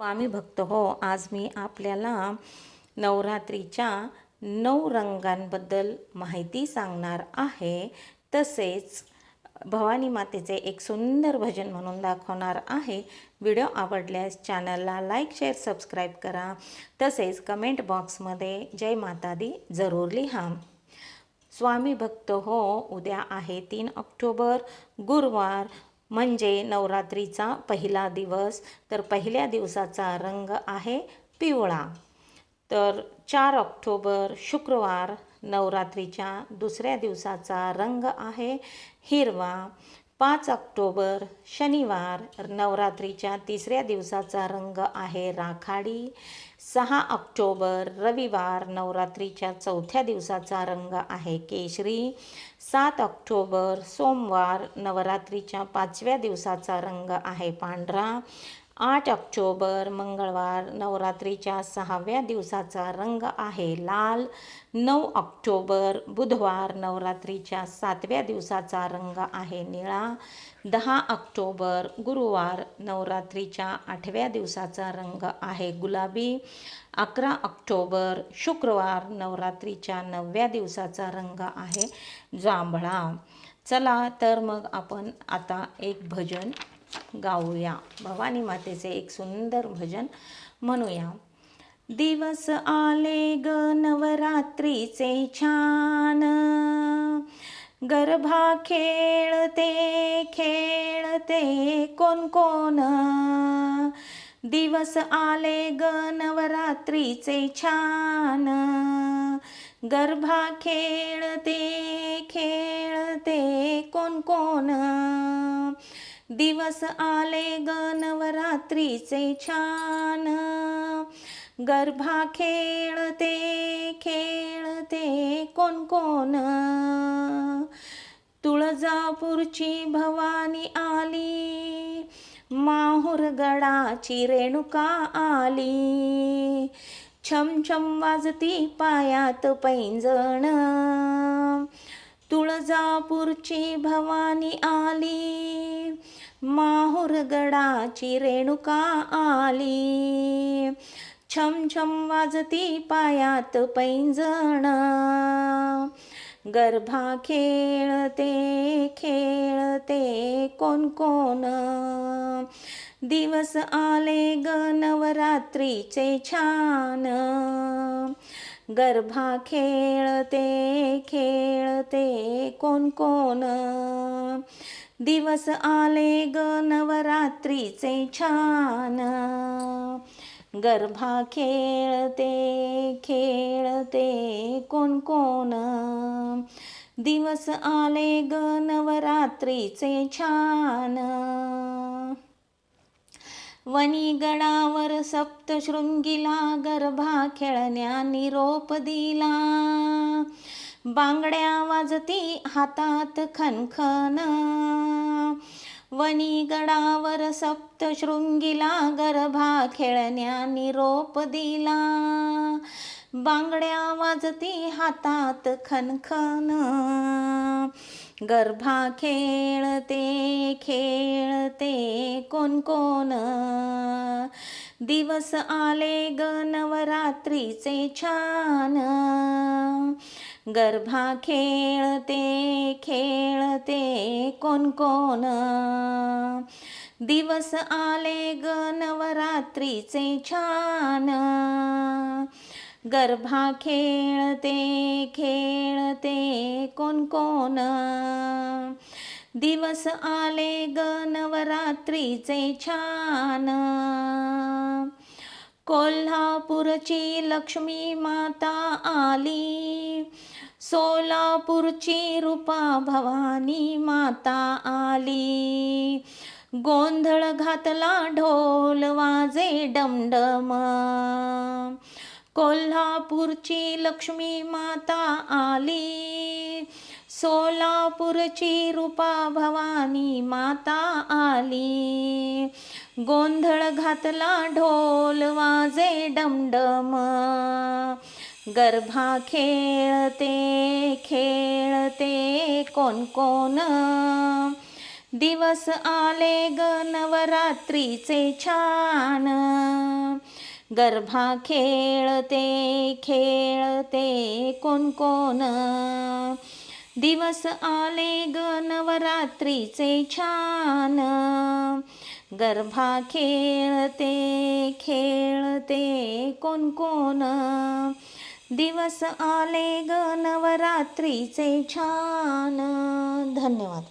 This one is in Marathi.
स्वामी भक्त हो. आज मी आपल्याला नवरात्रीच्या नऊ रंगांबद्दल माहिती सांगणार आहे. तसेच भवानी मातेचे एक सुंदर भजन म्हणून दाखवणार आहे. व्हिडिओ आवडल्यास चॅनलला लाईक शेअर सबस्क्राईब करा. तसेच कमेंट बॉक्समध्ये जय माता दी जरूर लिहा. स्वामी भक्त हो. उद्या आहे तीन ऑक्टोबर गुरुवार. म्हणजे नवरात्रीचा पहिला दिवस. तर पहिल्या दिवसाचा रंग आहे पिवळा. तर चार ऑक्टोबर शुक्रवार नवरात्रीच्या दुसऱ्या दिवसाचा रंग आहे हिरवा. पाच ऑक्टोबर शनिवार नवरात्रीच्या तिसऱ्या दिवसाचा रंग आहे राखाडी. सहा ऑक्टोबर रविवार नवरात्रीच्या चौथ्या दिवसाचा रंग आहे केशरी. सात ऑक्टोबर सोमवार नवरात्रीच्या पाचव्या दिवसाचा रंग आहे पांढरा. आठ ऑक्टोबर मंगळवार नवरात्रीच्या सहाव्या दिवसाचा रंग आहे लाल. नऊ ऑक्टोबर बुधवार नवरात्रीच्या सातव्या दिवसाचा रंग आहे निळा. दहा ऑक्टोबर गुरुवार नवरात्रीच्या आठव्या दिवसाचा रंग आहे गुलाबी. अकरा ऑक्टोबर शुक्रवार नवरात्रीच्या नवव्या दिवसाचा रंग आहे जांभळा. चला तर मग आपण आता एक भजन गाऊया. भवानी मातेचे एक सुंदर भजन म्हणूया. दिवस आले ग नवरात्रीचे छान. गरभा खेळते खेळते कोण कोण. दिवस आले ग नवरात्रीचे छान. गरभा खेळते खेळते कोण कोण. दिवस आले ग नवरात्रीचे छान गर्भा खेळते खेळते कोण कोण? तुळजापूरची भवानी आली माहूरगडाची रेणुका आली. छम छम वाजती पायात पैंजण. तुळजापूरची भवानी आली माहुरगडाची रेणुका आली. छम छम वाजती पायात पैंजण. गर्भा खेळते खेळते कोण कोण. दिवस आले ग नवरात्रीचे छान. गर्भा खेळते खेळते कोण कोण. दिवस आले ग नवरात्रीचे छान. गर्भा खेळते खेळते कोण कोण. दिवस आले ग नवरात्रीचे छान. वनी गडावर सप्तशृंगीला गर्भा खेळण्या निरोप दिला. बांगड्या वाजती हातात खनखन. वनी गडावर सप्तशृंगीला गर्भा खेळण्या निरोप दिला. बांगड्या वाजती हातात खनखन. गर्भा खेळते खेळते कोण कोण. दिवस आले ग नवरात्रीचे छान. गर्भा खेळते खेळते कोण कोण. दिवस आले ग नवरात्रीचे छान. गर्भा खेळते खेळते कोण कोण. दिवस आले ग नवरात्रीचे छान. कोल्हापूरची लक्ष्मी माता आली. सोलापूरची रूपा भवानी माता आली. गोंधळ घातला ढोल वाजे डमडम. कोल्हापूरची लक्ष्मी माता आली. सोलापूरची रूपा भवानी माता आली. गोंधळ घातला ढोल वाजे डमडम. गर्भा खेळते खेळते कोण कोण. दिवस आले ग नवरात्रीचे छान. गर्भा खेळते खेळते कोण कोण. दिवस आले ग नवरात्रीचे छान. गर्भा खेळते खेळते कोण कोण. दिवस आले ग नवरात्रीचे छान. धन्यवाद.